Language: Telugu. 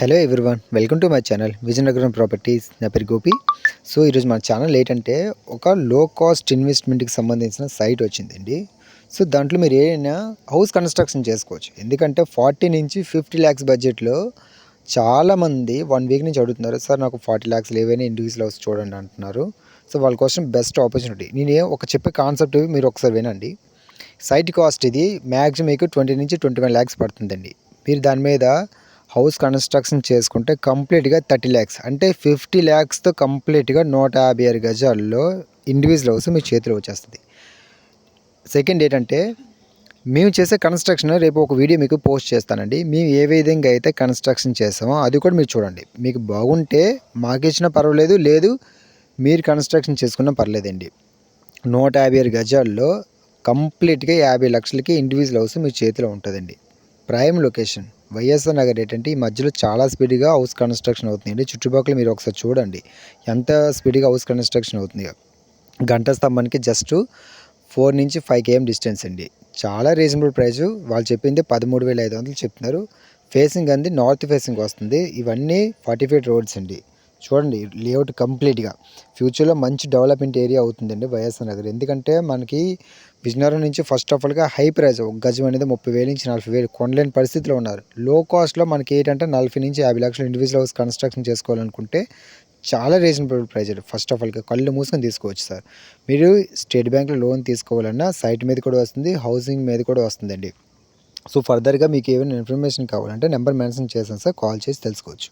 Hello everyone welcome to my channel Vizianagaram properties నా పేరు గోపి. సో ఈరోజు మన ఛానల్ ఏంటంటే ఒక లో కాస్ట్ ఇన్వెస్ట్మెంట్కి సంబంధించిన సైట్ వచ్చిందండి. సో దాంట్లో మీరు ఏదైనా హౌస్ కన్స్ట్రక్షన్ చేసుకోవచ్చు. ఎందుకంటే ఫార్టీ నుంచి ఫిఫ్టీ ల్యాక్స్ బడ్జెట్లో చాలామంది వన్ వీక్ నుంచి అడుగుతున్నారు సార్ నాకు ఫార్టీ ల్యాక్స్ ఏవైనా ఇండివిజువల్ హౌస్ చూడండి అంటున్నారు. సో వాళ్ళ కోసం బెస్ట్ ఆపర్చునిటీ నేను ఒక చెప్పే కాన్సెప్ట్ మీరు ఒకసారి వినండి. సైట్ కాస్ట్ ఇది మ్యాక్సిమం మీకు ట్వంటీ నుంచి ట్వంటీ వన్ ల్యాక్స్ పడుతుందండి. మీరు దాని మీద హౌస్ కన్స్ట్రక్షన్ చేసుకుంటే కంప్లీట్గా థర్టీ ల్యాక్స్. అంటే ఫిఫ్టీ ల్యాక్స్తో కంప్లీట్గా నూట యాభై ఆరు గజాల్లో ఇండివిజువల్ హౌస్ మీ చేతిలో వచ్చేస్తుంది. సెకండ్ ఏంటంటే మేము చేసే కన్స్ట్రక్షన్ రేపు ఒక వీడియో మీకు పోస్ట్ చేస్తానండి. మేము ఏ విధంగా అయితే కన్స్ట్రక్షన్ చేస్తామో అది కూడా మీరు చూడండి. మీకు బాగుంటే మాకు ఇచ్చినా పర్వాలేదు లేదు మీరు కన్స్ట్రక్షన్ చేసుకున్నా పర్లేదండి. నూట యాభై ఆరు గజాల్లో కంప్లీట్గా యాభై లక్షలకి ఇండివిజువల్ హౌస్ మీ చేతిలో ఉంటుందండి. ప్రైమ్ లొకేషన్ వైఎస్ఆర్ నగర్ ఏంటంటే ఈ మధ్యలో చాలా స్పీడ్గా హౌస్ కన్స్ట్రక్షన్ అవుతుందండి. చుట్టుపక్కల మీరు ఒకసారి చూడండి. ఎంత స్పీడ్గా హౌస్ కన్స్ట్రక్షన్ అవుతుంది. గంట స్తంభానికి జస్ట్ ఫోర్ నుంచి ఫైవ్ కేఎం డిస్టెన్స్ అండి. చాలా రీజనబుల్ ప్రైస్ వాళ్ళు చెప్పింది పదమూడు వేల ఐదు వందలు చెప్తున్నారు. ఫేసింగ్ అంది నార్త్ ఫేసింగ్ వస్తుంది. ఇవన్నీ ఫార్టీ ఫీట్ రోడ్స్ అండి. చూడండి లేఅవుట్ కంప్లీట్గా. ఫ్యూచర్లో మంచి డెవలప్మెంట్ ఏరియా అవుతుందండి వైఎస్ఆర్ నగర్. ఎందుకంటే మనకి విజయనగరం నుంచి ఫస్ట్ ఆఫ్ ఆల్గా హై ప్రైస్ ఒక గజం అనేది ముప్పై వేలు నుంచి నలభై వేలు కొనలేని పరిస్థితిలో ఉన్నారు. లో కాస్ట్లో మనకి ఏంటంటే నలభై నుంచి యాభై లక్షలు ఇండివిజువల్ హౌస్ కన్స్ట్రక్షన్ చేసుకోవాలనుకుంటే చాలా రీజనబుల్ ప్రైజ్ ఫస్ట్ ఆఫ్ ఆల్గా కళ్ళు మూసుకొని తీసుకోవచ్చు సార్. మీరు స్టేట్ బ్యాంక్లో లోన్ తీసుకోవాలన్నా సైట్ మీద కూడా వస్తుంది హౌసింగ్ మీద కూడా వస్తుందండి. సో ఫర్దర్గా మీకు ఏమైనా ఇన్ఫర్మేషన్ కావాలంటే నెంబర్ మెన్షన్ చేశాను సార్ కాల్ చేసి తెలుసుకోవచ్చు.